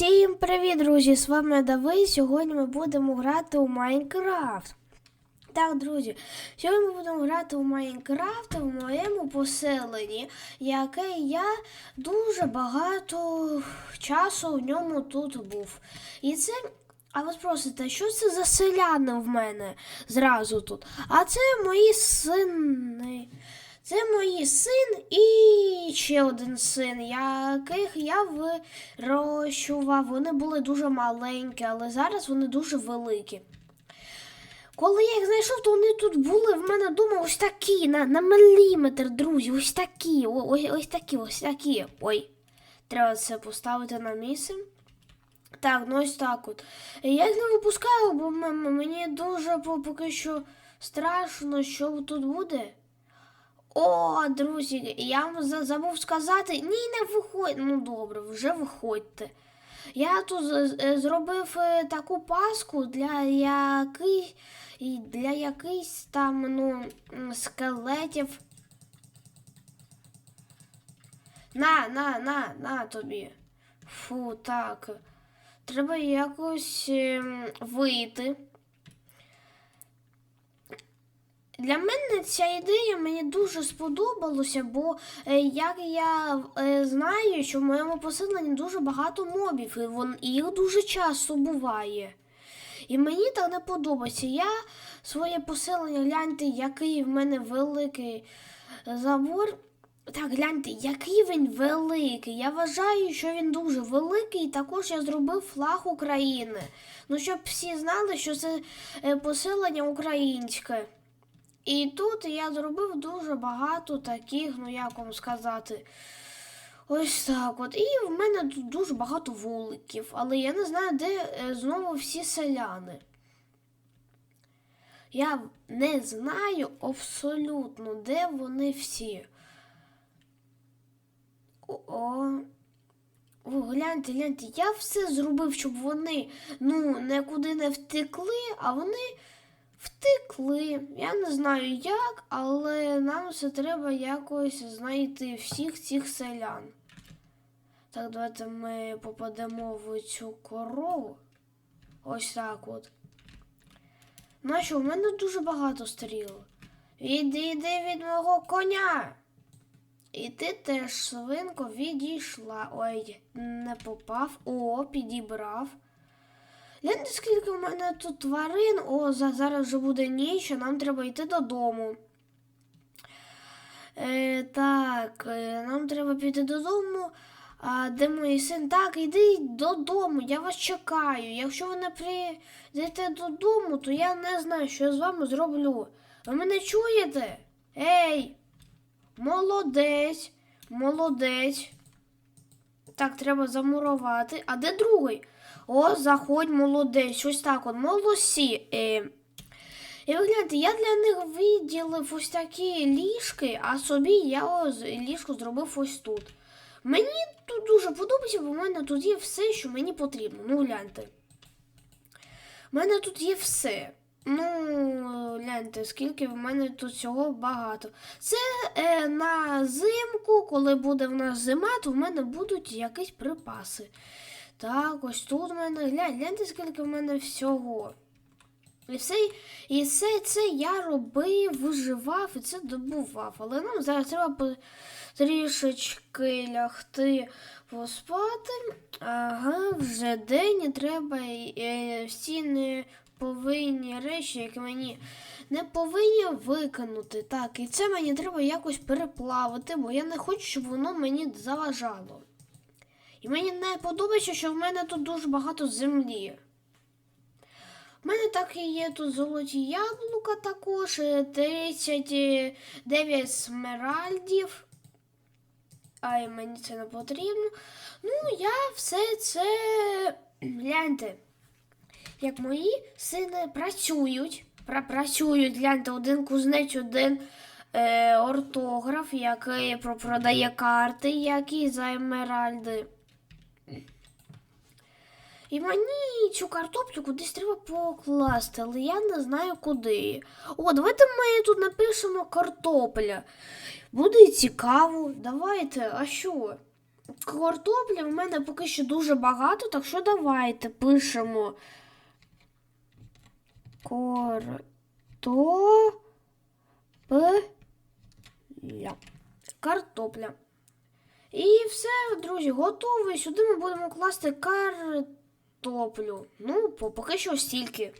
Всім привіт, друзі! З вами Давид. Сьогодні ми будемо грати у Майнкрафт. Так, друзі, сьогодні ми будемо грати у Майнкрафт в моєму поселенні, яке я дуже багато часу в ньому тут був. І це. А ви спросите, що це за селяни в мене зразу тут? А це мої сини. Це мої син і ще один син, яких я вирощував. Вони були дуже маленькі, але зараз вони дуже великі. Коли я їх знайшов, то вони тут були в мене вдома ось такі, на, на міліметр, друзі, ось такі, ось, ось такі, ось такі. Ой, треба це поставити на місце. Так, ну ось так от. Я їх не випускаю, бо мені дуже поки що страшно, що тут буде. О, друзі, я вам забув сказати. Ні, не виходь. Ну добре, вже виходьте. Я тут зробив е, таку паску для який, для якихось там ну, скелетів. На, на, на, на тобі. Фу, так. Треба якось ем, вийти. Для мене ця ідея мені дуже сподобалася, бо е, як я е, знаю, що в моєму поселенні дуже багато мобів, і їх дуже часто буває. І мені так не подобається. Я своє поселення, гляньте, який в мене великий забор. Так, гляньте, який він великий. Я вважаю, що він дуже великий. І також я зробив флаг України. Ну, щоб всі знали, що це е, поселення українське. І тут я зробив дуже багато таких, ну як вам сказати. Ось так от. І в мене тут дуже багато вуликів, але я не знаю, де е, знову всі селяни. Я не знаю абсолютно, де вони всі. О, о, гляньте, гляньте, я все зробив, щоб вони ну, нікуди не втекли, а вони втекли. Я не знаю як, але нам все треба якось знайти всіх цих селян. Так, давайте ми попадемо в цю корову. Ось так от. Ну що, в мене дуже багато стріл. Іди, іди від мого коня. І ти теж, свинко, відійшла. Ой, не попав. О, підібрав. Гляньте, скільки в мене тут тварин. О, зараз вже буде ніч, а нам треба йти додому. Е, так, е, нам треба піти додому. А де мій син? Так, іди додому, я вас чекаю. Якщо ви не прийдете додому, то я не знаю, що я з вами зроблю. Ви мене чуєте? Ей! Молодець, молодець. Так, треба замурувати. А де другий? О, заходь, молодець. Щось так от, молодці. Е, і ви гляньте, я для них виділив ось такі ліжки, а собі я ось ліжко зробив ось тут. Мені тут дуже подобається, бо в мене тут є все, що мені потрібно. Ну, гляньте. У мене тут є все. Ну, гляньте, скільки в мене тут всього багато. Це е, на зимку, коли буде в нас зима, то в мене будуть якісь припаси. Так, ось тут в мене. Глянь, гляньте, скільки в мене всього. І все, і все це я робив, виживав і це добував. Але нам зараз треба трішечки лягти поспати. Ага, вже день і треба е, всі неповинні речі, які мені не повинні виконати. Так, і це мені треба якось переплавити, бо я не хочу, щоб воно мені заважало. І мені не подобається, що в мене тут дуже багато землі. У мене так і є тут золоті яблука також, е, 39 смеральдів. Ай, мені це не потрібно. Ну, я все це. Гляньте. Як мої сини працюють. Працюють, гляньте, один кузнець, один е, ортограф, який продає карти, які за емеральди. І мені цю картоплю кудись треба покласти, але я не знаю куди. О, давайте ми тут напишемо картопля. Буде цікаво. Давайте, а що? картоплі в мене поки що дуже багато, так що давайте пишемо картопля. Картопля. І все, друзі, готово. Сюди ми будемо класти картоплю. Топлю. Ну, поки що стільки.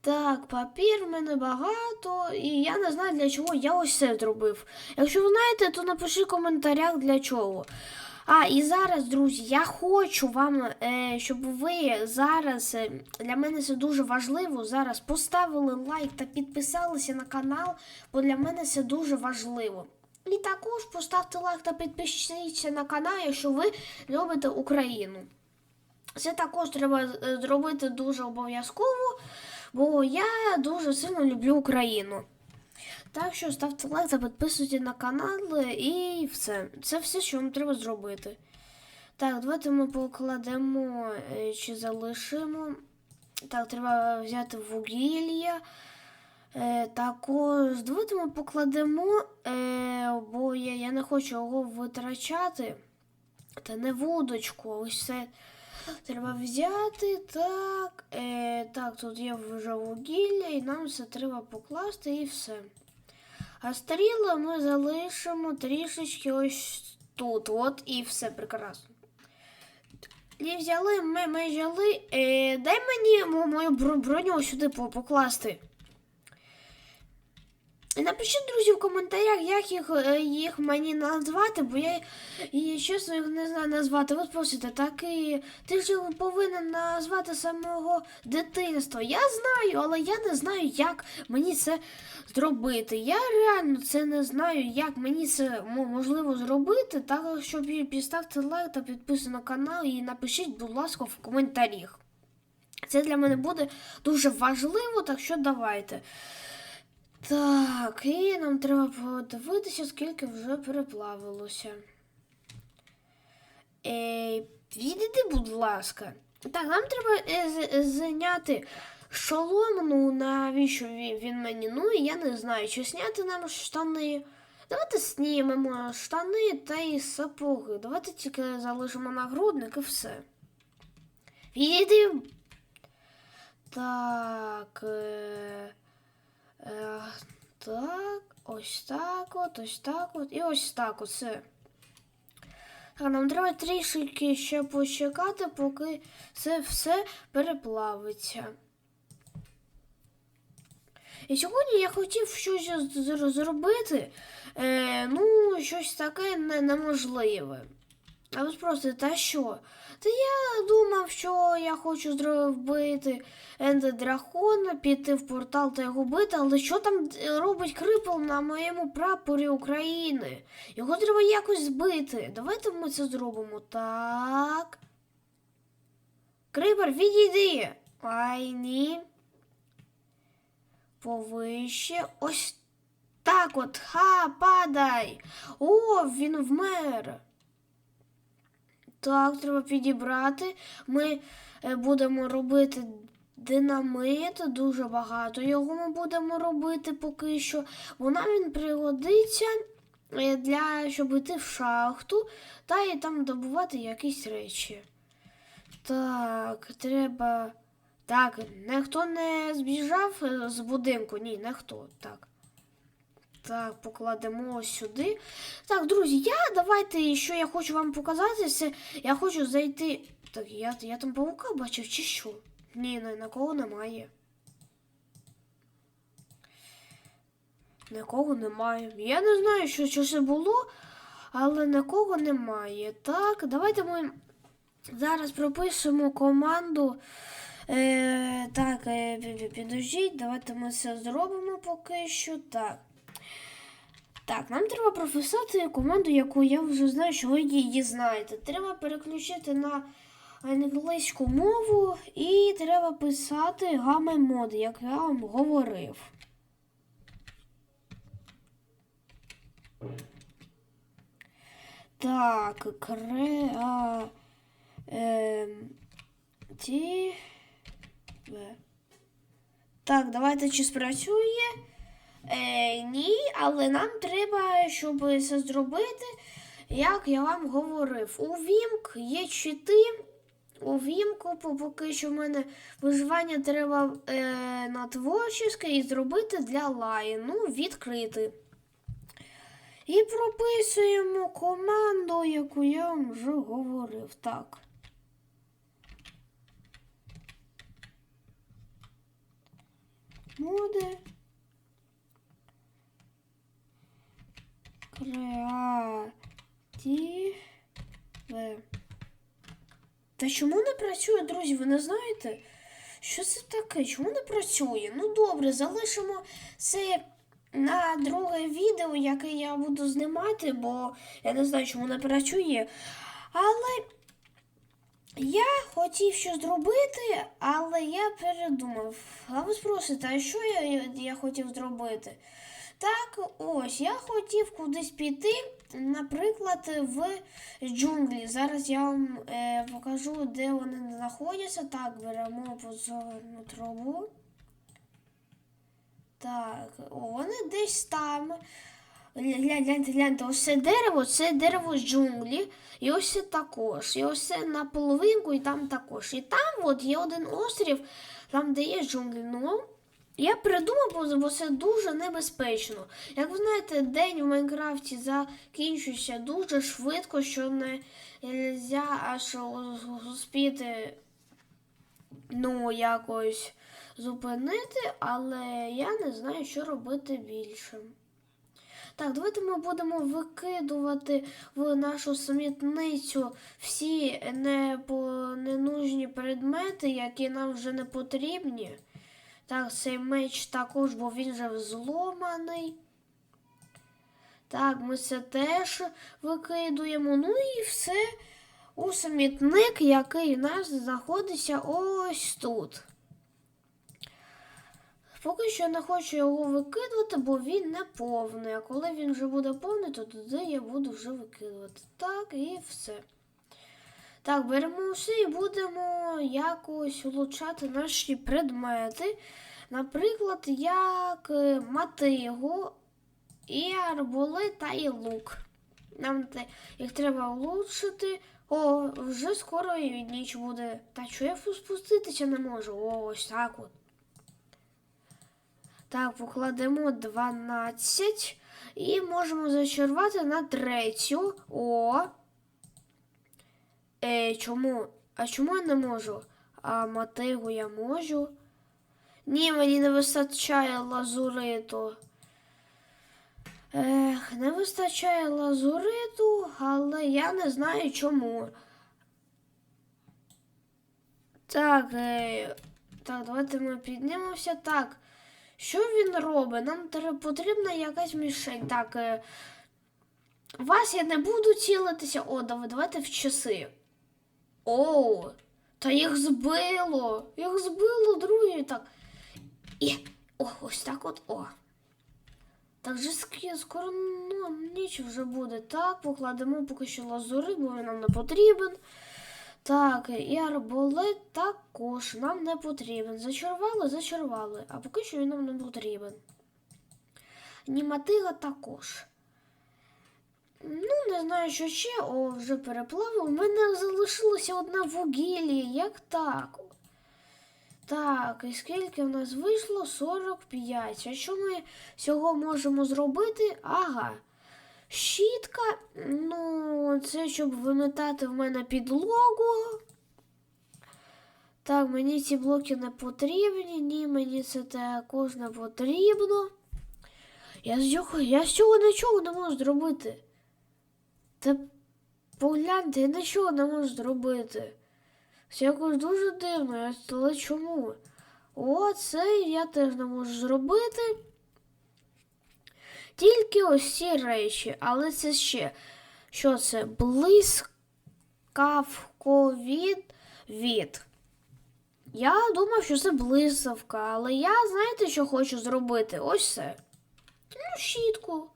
Так, папір в мене багато, і я не знаю, для чого я ось це зробив. Якщо ви знаєте, то напишіть в коментарях для чого. А, і зараз, друзі, я хочу вам, е, щоб ви зараз, е, для мене це дуже важливо, зараз поставили лайк та підписалися на канал, бо для мене це дуже важливо. І також поставте лайк та підпишіться на канал, якщо ви любите Україну. Це також треба е, зробити дуже обов'язково, бо я дуже сильно люблю Україну. Так що ставте лайк та підписуйтесь на канал і все. Це все, що вам треба зробити. Так, давайте ми покладемо е, чи залишимо. Так, треба взяти вугілля. Е, також давайте ми покладемо, е, бо я не хочу його витрачати. Та не вудочку, ось це треба взяти. Так, е, так, тут є вже вугілля, і нам все треба покласти і все. А стріли ми залишимо трішечки ось тут. От і все прекрасно. І взяли, ми, ми взяли. Е, дай мені мою броню сюди покласти. Напишіть, друзі, в коментарях, як їх, е, їх мені назвати, бо я і, чесно їх не знаю назвати. Ви спросите, так і ти ж повинен назвати самого дитинства. Я знаю, але я не знаю, як мені це зробити. Я реально це не знаю, як мені це можливо зробити. Так що підставте лайк та підписуйтесь на канал і напишіть, будь ласка, в коментарях. Це для мене буде дуже важливо, так що давайте. Так, і нам треба подивитися, скільки вже переплавилося. Ей, відійди, будь ласка. Так, нам треба е, зняти шолом, ну навіщо він, мені? Ну, і я не знаю, чи зняти нам штани. Давайте знімемо штани та й сапоги. Давайте тільки залишимо нагрудник і все. Відійди. Так. Е... Е, так, ось так от, ось так от і ось так все. Так, нам треба трішки ще почекати, поки це все переплавиться. І сьогодні я хотів щось зробити, е, ну, щось таке неможливе. А ви спросите, та що? Та я думав, що я хочу зробити Енде Дракона, піти в портал та його бити, але що там е, робить крипл на моєму прапорі України? Його треба якось збити. Давайте ми це зробимо. Так. Крипер, відійди. Ай, ні. Повище. Ось так от. Ха, падай. О, він вмер. Так, треба підібрати. Ми е, будемо робити динамит, дуже багато. Його ми будемо робити поки що. Бо нам він пригодиться е, для щоб йти в шахту та і там добувати якісь речі. Так, треба. Так, ніхто не збіжав е, з будинку. Ні, ніхто. Так. Так, покладемо сюди. Так, друзі, я давайте, що я хочу вам показати, це я хочу зайти. Так, я, я там павука бачив, чи що? Ні, на, на кого немає. Нікого немає. Я не знаю, що, що це було, але нікого немає. Так, давайте ми зараз пропишемо команду. Е, так, е, пі- пі- підождіть, давайте ми це зробимо поки що. Так. Так, нам треба прописати команду, яку я вже знаю, що ви її знаєте. Треба переключити на англійську мову і треба писати гаме мод, як я вам говорив. Так, креа. Ті. Так, давайте чи спрацює. Е, ні, але нам треба, щоб це зробити, як я вам говорив. У Вімк є чити. У Вімку, по- поки що в мене виживання треба е, на творчість і зробити для лаї. Ну, відкрити. І прописуємо команду, яку я вам вже говорив. Так. Моди. Креативе. Та чому не працює, друзі? Ви не знаєте? Що це таке? Чому не працює? Ну добре, залишимо це на друге відео, яке я буду знімати, бо я не знаю, чому не працює. Але я хотів щось зробити, але я передумав. А ви спросите, а що я, я хотів зробити? Так, ось, я хотів кудись піти, наприклад, в джунглі. Зараз я вам е, покажу, де вони знаходяться. Так, беремо позорну трубу. Так, о, вони десь там. Глянь- Гляньте, гляньте, ось це дерево, це дерево з джунглі, і ось це також. І ось це на половинку, і там також. І там от є один острів, там, де є джунглі. Ну, я придумав, бо- це дуже небезпечно. Як ви знаєте, день в Майнкрафті закінчується дуже швидко, що не можна аж успіти ну, якось зупинити, але я не знаю, що робити більше. Так, давайте ми будемо викидувати в нашу смітницю всі непо... ненужні предмети, які нам вже не потрібні. Так, цей меч також, бо він вже зломаний. Так, ми це теж викидуємо. Ну і все у смітник, який у нас знаходиться ось тут. Поки що я не хочу його викидувати, бо він не повний. А коли він вже буде повний, то туди я буду вже викидувати. Так, і все. Так, беремо все і будемо якось улучшати наші предмети. Наприклад, як е, мотигу, і арболит та і лук. Нам їх треба улучшити. О, вже скоро і ніч буде. Та що я спуститися не можу? О, ось так от. Так, покладемо 12 і можемо зачарувати на третю. О. Е, чому? А чому я не можу? А мотигу я можу. Ні, мені не вистачає лазуриту. Ех, не вистачає лазуриту, але я не знаю чому. Так, е, так, давайте ми піднімемося. Так. Що він робить? Нам потрібна якась мішень. Так. Е, вас я не буду цілитися. О, давай, давайте в часи. О, та їх збило. Їх збило, друзі. Так. І. О, ось так от. О. Так же скоро ну, ніч вже буде. Так, покладемо поки що лазурит, бо він нам не потрібен. Так, і арболет також нам не потрібен. Зачарували, зачарували, а поки що він нам не потрібен. Німатига також. Ну, не знаю, що ще. О, вже переплавив. У мене залишилося одне вугілля. Як так? Так, і скільки в нас вийшло? 45. А що ми цього можемо зробити? Ага. Щітка, ну, це щоб вимітати в мене підлогу. Так, мені ці блоки не потрібні, ні, мені це також не потрібно. Я з цього, я з цього нічого не можу зробити. Та погляньте, я нічого не можу зробити. Це якось дуже дивно, але чому? О, це я теж не можу зробити. Тільки ось ці речі, але це ще. Що це? Блискавковід від. Я думав, що це блискавка, але я, знаєте, що хочу зробити? Ось це. Ну, щітку.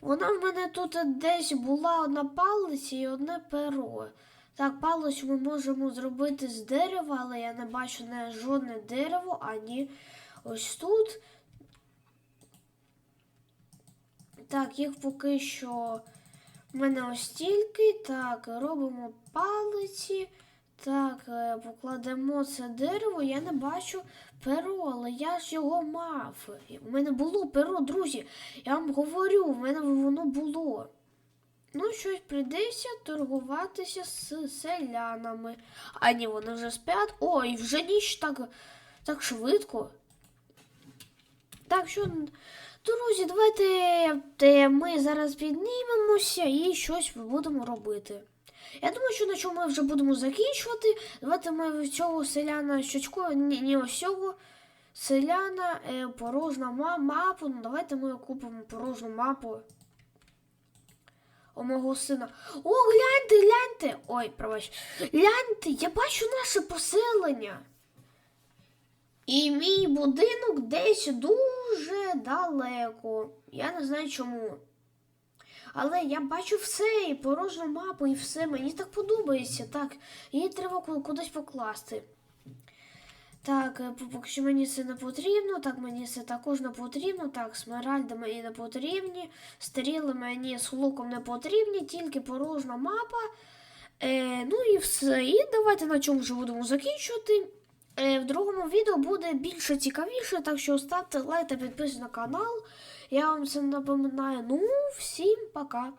Вона в мене тут десь була одна палиця і одне перо. Так, палицю ми можемо зробити з дерева, але я не бачу не жодне дерево, ані ось тут. Так, їх поки що в мене ось стільки. Так, робимо палиці. Так, е, покладемо це дерево. Я не бачу перо, але я ж його мав. У мене було перо, друзі. Я вам говорю, в мене воно було. Ну, щось прийдеться торгуватися з селянами. А ні, вони вже спять. Ой, вже ніч так, так швидко. Так що, друзі, давайте ми зараз піднімемося і щось будемо робити. Я думаю, що на чому ми вже будемо закінчувати. Давайте ми цього селяна щочко, ні, ні ось селяна, е, порожна ма- мапу. Ну, давайте ми купимо порожну мапу. У мого сина. О, гляньте, гляньте. Ой, пробач. Гляньте, я бачу наше поселення. І мій будинок десь дуже далеко. Я не знаю чому. Але я бачу все, і порожню мапу, і все. Мені так подобається. Так, її треба кудись покласти. Так, е, поки що мені це не потрібно. Так, мені це також не потрібно. Так, смаральди мені не потрібні. Стріли мені з луком не потрібні, тільки порожна мапа. Е, ну і все. І давайте на чому вже будемо закінчувати. Е, в другому відео буде більше цікавіше, так що ставте лайк та підписуйтесь на канал. Я вам це напоминаю. Ну, всім пока.